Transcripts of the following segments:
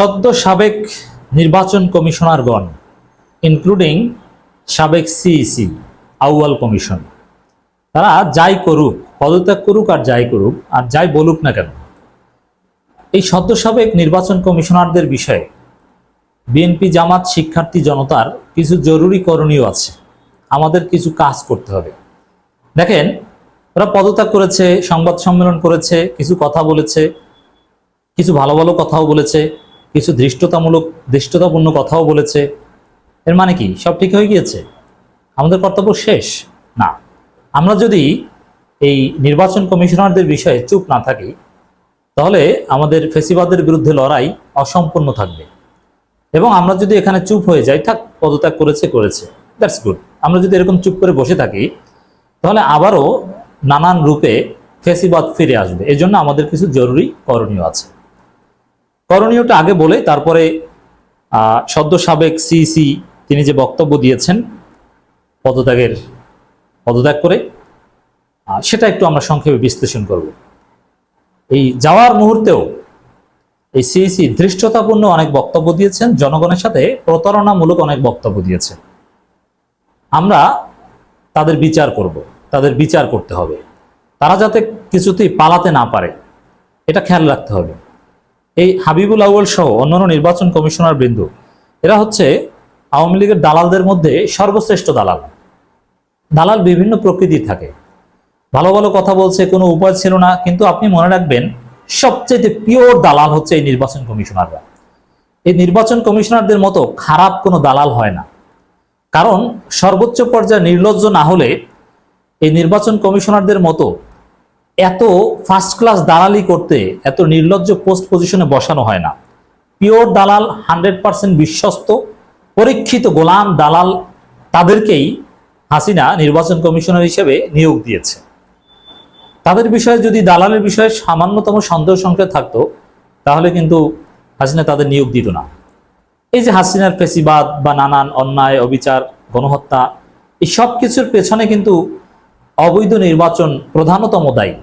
সদ্য সাবেক নির্বাচন কমিশনারগণ ইনক্লুডিং সাবেক সিইসি আউয়াল কমিশন, তারা যাই করুক, পদত্যাগ করুক আর যাই করুক, আর যাই বলুক না কেন, এই সদ্য সাবেক নির্বাচন কমিশনারদের বিষয়ে বিএনপি জামাত শিক্ষার্থী জনতার কিছু জরুরি করণীয় আছে। আমাদের কিছু কাজ করতে হবে। দেখেন, ওরা পদত্যাগ করেছে, সংবাদ সম্মেলন করেছে, কিছু কথা বলেছে, কিছু ভালো ভালো কথাও বলেছে। কিছু ধৃষ্টতামূলক, ধৃষ্টতাপূর্ণ কথাও বলেছে। এর মানে কি? সব ঠিক হয়ে গিয়েছে? আমাদের কর্তব্য শেষ? না। আমরা যদি এই নির্বাচন কমিশনারদের বিষয়ে চুপ না থাকি, তাহলে আমাদের ফেসিবাদের বিরুদ্ধে লড়াই অসম্পূর্ণ থাকবে। এবং আমরা যদি এখানে চুপ হয়ে যাই, থাক, পদত্যাগ করেছে করেছে। That's good. আমরা যদি এরকম চুপ করে বসে থাকি, তাহলে আবারও নানান রূপে ফেসিবাদ ফিরে আসবে। এই জন্য আমাদের কিছু জরুরি করণীয় আছে। করণীয়টা আগে বলে, তারপরে সদ্য সাবেক সিসি তিনি যে বক্তব্য দিয়েছেন, পদত্যাগের, পদত্যাগ করে সেটা একটু আমরা সংক্ষেপে বিশ্লেষণ করব। এই যাওয়ার মুহূর্তেও এই সিইসি ধৃষ্টতাপূর্ণ অনেক বক্তব্য দিয়েছেন, জনগণের সাথে প্রতারণামূলক অনেক বক্তব্য দিয়েছেন। আমরা তাদের বিচার করব, তাদের বিচার করতে হবে। তারা যাতে কিছুতেই পালাতে না পারে, এটা খেয়াল রাখতে হবে। এই হাবিবুল আউয়াল সহ অন্যান্য নির্বাচন কমিশনার বৃন্দ। এরা হচ্ছে আওয়ামী লীগের দালালদের মধ্যে সর্বশ্রেষ্ঠ দালাল। দালাল বিভিন্ন প্রকৃতির থাকে। ভালো ভালো কথা বলছে, কোনো উপায় ছিল না, কিন্তু আপনি মনে রাখবেন সবচেয়ে পিওর দালাল হচ্ছে এই নির্বাচন কমিশনাররা। এই নির্বাচন কমিশনারদের মতো খারাপ কোনো দালাল হয় না। কারণ সর্বোচ্চ পর্যায়ে নির্লজ্জ না হলে এই নির্বাচন কমিশনারদের মতো এত ফার্স্ট ক্লাস দালালি করতে এত নির্লজ্জ পোস্ট পজিশনে বসানো হয় না। পিওর দালাল হান্ড্রেড পার্সেন্ট বিশ্বস্ত, পরীক্ষিত গোলাম দালাল তাদেরকেই হাসিনা নির্বাচন কমিশনার হিসেবে নিয়োগ দিয়েছে। তাদের বিষয়ে যদি দালালের বিষয়ে সামান্যতম সন্দেহ সংখ্যা থাকতো, তাহলে কিন্তু হাসিনা তাদের নিয়োগ দিত না। এই যে হাসিনার ফেসিবাদ বা নানান অন্যায়, অবিচার, গণহত্যা, এই সব কিছুর পেছনে কিন্তু অবৈধ নির্বাচন প্রধানতম দায়ী।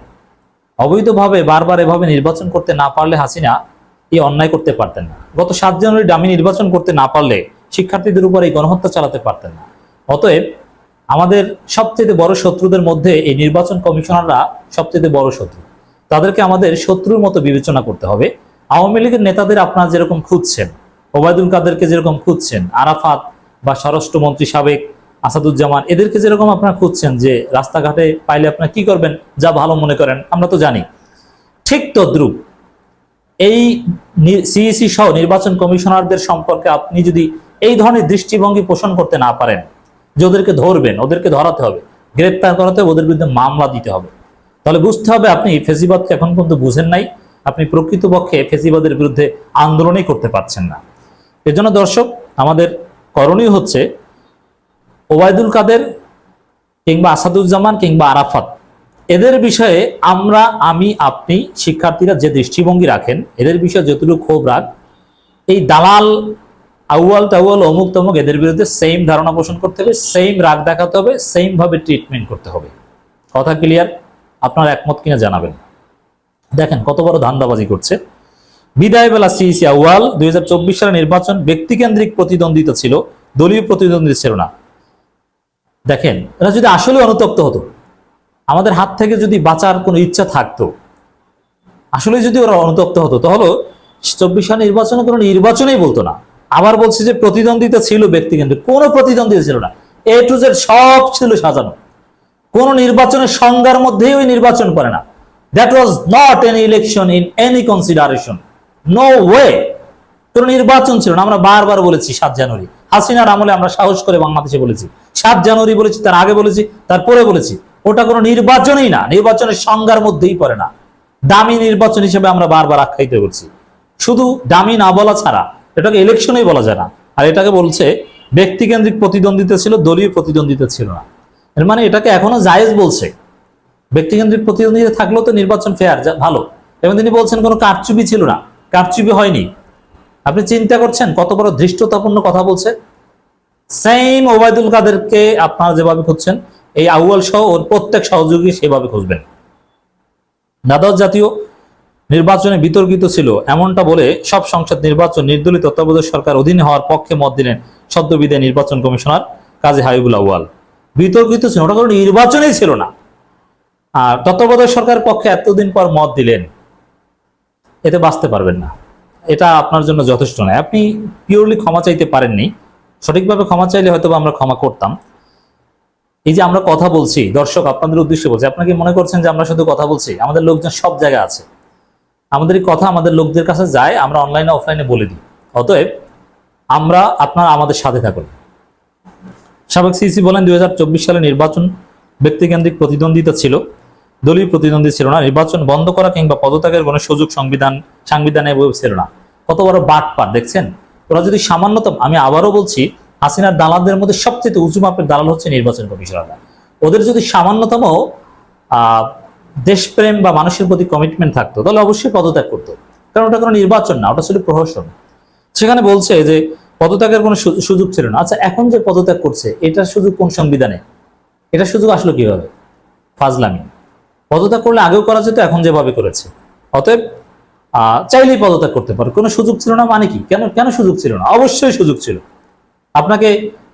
অবৈধভাবে বারবার এভাবে নির্বাচন করতে না পারলে হাসিনা এই অন্যায় করতে পারতেন না। গত সাত জানুয়ারি ডামি নির্বাচন করতে না পারলে শিক্ষার্থীদের উপর এই গণহত্যা চালাতে পারতেন না। অতএব আমাদের সবচেয়ে বড় শত্রুদের মধ্যে এই নির্বাচন কমিশনাররা সবচেয়ে বড় শত্রু। তাদেরকে আমাদের শত্রুর মতো বিবেচনা করতে হবে। আওয়ামী লীগের নেতাদের আপনারা যেরকম খুঁজছেন, ওবায়দুল কাদেরকে যেরকম খুঁজছেন, আরাফাত বা স্বরাষ্ট্রমন্ত্রী সাবেক আসাদুজ্জামান, এদেরকে যেরকম আপনারা খুঁজছেন যে রাস্তাঘাটে পাইলে আপনারা কি করবেন, যা ভালো মনে করেন, আমরা তো জানি। ঠিক তদ্রুপ, এই সিইসি সহ নির্বাচন কমিশনারদের সম্পর্কে আপনি যদি এই ধরনের দৃষ্টিভঙ্গি পোষণ করতে না পারেন, যে ওদেরকে ধরবেন, ওদেরকে ধরাতে হবে, গ্রেপ্তার করাতে ওদের বিরুদ্ধে মামলা দিতে হবে, তাহলে বুঝতে হবে আপনি ফেসিবাদকে এখন পর্যন্ত বুঝেন নাই, আপনি প্রকৃতপক্ষে ফেসিবাদের বিরুদ্ধে আন্দোলনই করতে পারছেন না। এজন্য দর্শক, আমাদের করণীয় হচ্ছে ওবায়দুল কাদের কিংবা আসাদুজ্জামান কিংবা আরাফাত। এদের বিষয়ে আমরা, আমি, আপনি, শিক্ষার্থীরা যে দৃষ্টিভঙ্গি রাখেন, এদের বিষয়ে যতটুকু ক্ষোভ রাখ, এই দালাল আউয়াল টাউয়াল অমুক তমুক, এদের বিরুদ্ধে সেম ধারণা পোষণ করতে হবে সেম রাগ দেখাতে হবে সেম ভাবে ট্রিটমেন্ট করতে হবে। কথা ক্লিয়ার আপনার একমত কিনা জানাবেন। দেখেন কত বড় ধান্দাবাজি করছে। বিদায় বেলা সিইসি আউয়াল, দুই হাজার চব্বিশ সালের নির্বাচন, ব্যক্তিকেন্দ্রিক প্রতিদ্বন্দ্বিতা ছিল, দলীয় প্রতিদ্বন্দ্বিতা ছিল না। দেখেন, এরা যদি আসলে অনুতপ্ত হতো, আমাদের হাত থেকে যদি বাঁচার কোনো ইচ্ছা থাকতো আসলে যদি ওরা অনুতপ্ত হতো, তাহলে চব্বিশ সাল নির্বাচনে কোনো নির্বাচনেই বলতো না। আবার বলছে যে প্রতিদ্বন্দ্বিতা ছিল ব্যক্তিকেন্দ্রিক, কোনো প্রতিদ্বন্দ্বিতা ছিল না। এ টু জেড সব ছিল সাজানো। কোনো নির্বাচনের সংজ্ঞার মধ্যেই ওই নির্বাচন করে না। That was not an election in any consideration no way কোনো নির্বাচন ছিল না। আমরা বারবার বলেছি সাত জানুয়ারি। হাসিনার আমলে আমরা সাহস করে বাংলাদেশে বলেছি। সাত জানুয়ারি বলেছি, তার আগে বলেছি, তারপরে বলেছি। ওটা কোনো নির্বাচনই না, নির্বাচনের সংজ্ঞার মধ্যেই পড়ে না। দামি নির্বাচন হিসেবে আমরা বারবার আখ্যায়িত করছি। শুধু দামি না বলা ছাড়া, এটাকে ইলেকশনেই বলা যায় না। আর এটাকে বলছে, ব্যক্তিকেন্দ্রিক প্রতিদ্বন্দ্বিতা ছিল, দলীয় প্রতিদ্বন্দ্বিতা ছিল না। এর মানে এটাকে এখনও জায়েজ বলছে। ব্যক্তিকেন্দ্রিক প্রতিদ্বন্দ্বিতা থাকলেও তো নির্বাচন ফেয়ার ভালো। এবং তিনি বলছেন কোনো কারচুপি ছিল না। কারচুপি হয়নি। আপনি চিন্তা করছেন কত বড় ধৃষ্টতাপূর্ণ কথা বলছে? সেম ওবায়দুল কাদেরকে আপনারা যেভাবে খুঁজছেন, এই আউয়াল সহ ওর প্রত্যেক সহযোগী সেভাবে খুঁজবেন। দ্বাদশ জাতীয় নির্বাচনে বিতর্কিত ছিল, এমনটা বলে সব সংসদ নির্বাচন নির্দলীয় তত্ত্বাবধায়ক সরকার অধীনে হওয়ার পক্ষে মত দিলেন সদ্যবিদায় নির্বাচন কমিশনার কাজী হাবিবুল আউয়াল। বিতর্কিত ছিল, ওটা কোনো নির্বাচনই ছিল না। আর তত্ত্বাবধায়ক সরকার পক্ষে এতদিন পর মত দিলেন, এতে বাঁচতে পারবেন না। এটা আপনার জন্য যথেষ্ট নয়। আপনি পিওরলি ক্ষমা চাইতে পারেননি। সঠিকভাবে ক্ষমা চাইলে হয়তো আমরা ক্ষমা করতাম। এই যে আমরা কথা বলছি, দর্শক আপনাদের উদ্দেশ্যে বলছি আপনাকে মনে করছেন যে আমরা শুধু কথা বলছি? আমাদের লোকজন সব জায়গায় আছে। আমাদের কথা আমাদের লোকদের কাছে যায়, আমরা অনলাইনে অফলাইনে বলে দিই। অতএব আমরা আপনার আমাদের সাথে থাকুন। সাবেক সিসি বলেন, দুই হাজার চব্বিশ সালে নির্বাচন ব্যক্তিকেন্দ্রিক প্রতিদ্বন্দ্বিতা ছিল। দলীয় প্রতিদ্বন্দ্বী ছিল না। নির্বাচন বন্ধ করা কিংবা পদত্যাগের কোনো সুযোগ, সংবিধান সাংবিধানে ছিল না। কত বড় বাটপার, দেখছেন? ওরা যদি সামান্যতম, আমি আবারও বলছি, হাসিনার দালালদের মধ্যে সবচেয়ে উঁচু মাপের দালাল হচ্ছে নির্বাচন কমিশনাররা ওদের যদি সামান্যতম দেশপ্রেম বা মানুষের প্রতি কমিটমেন্ট থাকতো, তাহলে অবশ্যই পদত্যাগ করতো। কারণ ওটা কোনো নির্বাচন না, ওটা ছিল প্রহসন। সেখানে বলছে যে, পদত্যাগের কোনো সুযোগ ছিল না। আচ্ছা এখন যে পদত্যাগ করছে, এটার সুযোগ কোন সংবিধানে? এটার সুযোগ আসলো কীভাবে? ফাজলামি। পদত্যাগ করলে আগেও করা যেত, এখন যেভাবে করেছে। অতএব চাইলেই পদত্যাগ করতে পারে। কোনো সুযোগ ছিল না মানে কি? কেন কেন সুযোগ ছিল না? অবশ্যই সুযোগ ছিল। আপনাকে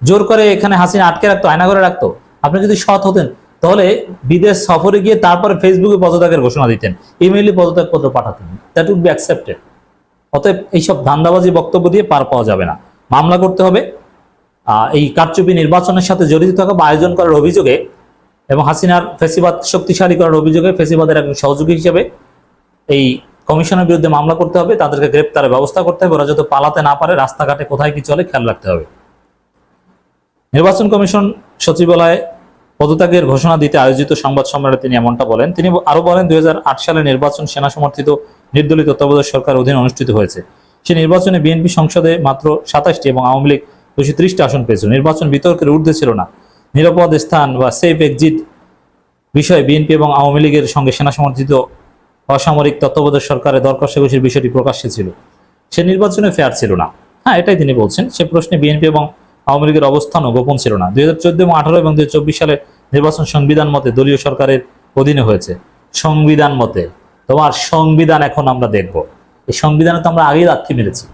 জোর করে এখানে হাসিনা আটকে রাখতো, আয়না করে রাখতো। আপনি যদি সৎ হতেন, তাহলে বিদেশ সফরে গিয়ে তারপরে ফেসবুকে পদত্যাগের ঘোষণা দিতেন। ইমেইলে পদত্যাগ পত্র পাঠাতেন। দ্যাট উড বি অ্যাকসেপ্টেড অতএব এইসব ধান্দাবাজি বক্তব্য দিয়ে পার পাওয়া যাবে না। মামলা করতে হবে। এই কারচুপি নির্বাচনের সাথে জড়িত থাকা বা আয়োজন করার অভিযোগে এবং হাসিনার ফেসিবাদ শক্তিশালী করার অভিযোগে ফেসিবাদের একজন সহযোগী হিসেবে এই কমিশনের বিরুদ্ধে মামলা করতে হবে, তাদেরকে গ্রেপ্তারের ব্যবস্থা করতে হবে, ওরা যাতে পালাতে না পারে, রাস্তাঘাটে কোথায় কি চলে খেয়াল রাখতে হবে। নির্বাচন কমিশন সচিবালয়ে পদত্যাগের ঘোষণা দিতে আয়োজিত সংবাদ সম্মেলনে তিনি এমনটা বলেন। তিনি আরও বলেন, দুই সালে নির্বাচন সেনা সমর্থিত নির্দলীয় তত্ত্বাবধায়ক সরকার অধীনে অনুষ্ঠিত হয়েছে। সে নির্বাচনে বিএনপি সংসদে মাত্র সাতাশটি এবং আওয়ামী লীগ দুশো ত্রিশটি আসন পেয়েছিল। নির্বাচন বিতর্কের ঊর্ধ্বে ছিল না। নিরাপদ স্থান বা সেফ এক্সিট বিষয়ে বিএনপি এবং আওয়ামী লীগের সঙ্গে সেনা সমর্থিত অসামরিক তত্ত্বাবধায়ক সরকারের দর কষাকষির বিষয়টি প্রকাশ্যে ছিল। সে নির্বাচনে ফেয়ার ছিল না। হ্যাঁ এটাই তিনি বলছেন। সে প্রশ্নে বিএনপি এবং আওয়ামী লীগের অবস্থানও গোপন ছিল না। দুই হাজার চোদ্দ এবং আঠারো এবং দুই চব্বিশ সালে নির্বাচন সংবিধান মতে দলীয় সরকারের অধীনে হয়েছে। সংবিধান মতে। তোমার সংবিধান এখন আমরা দেখব। এই সংবিধানে তো আমরা আগেই লাথি মেরেছি।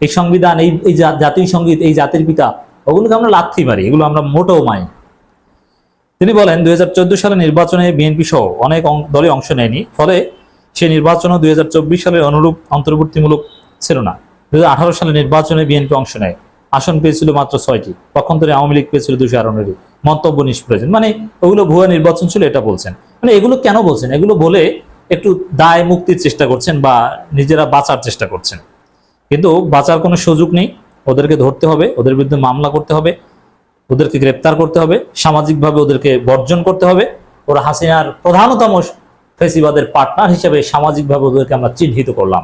এই সংবিধান, এই এই জাতীয় সংগীত, এই জাতির পিতা, ওগুলোকে আমরা লাথি মারি। এগুলো আমরা মোটেও মাই তিনি বলেন, দুই হাজার চোদ্দ সালে নির্বাচনে বিএনপি সহ অনেক দলে অংশ নেয়নি, ফলে সে নির্বাচনও দুই সালের অনুরূপ অন্তর্বর্তীমূলক ছিল না। দুই সালে নির্বাচনে বিএনপি অংশ নেয়। আসন পেয়েছিল মাত্র ছয়টি। পক্ষান্তরে আওয়ামী লীগ পেয়েছিল দুশো আটান্নটি মন্তব্য নিষ্প্রয়োজন মানে ওগুলো ভুয়া নির্বাচন ছিল, এটা বলছেন। মানে এগুলো কেন বলছেন? এগুলো বলে একটু দায় মুক্তির চেষ্টা করছেন বা নিজেরা বাঁচার চেষ্টা করছেন। কিন্তু বাঁচার কোনো সুযোগ নেই। ওদেরকে ধরতে হবে, ওদের বিরুদ্ধে মামলা করতে হবে। ওদেরকে গ্রেপ্তার করতে হবে, সামাজিকভাবে ওদেরকে বর্জন করতে হবে। ওরা হাসিনার প্রধানতম ফেসিবাদের পার্টনার হিসেবে সামাজিকভাবে ওদেরকে আমরা চিহ্নিত করলাম।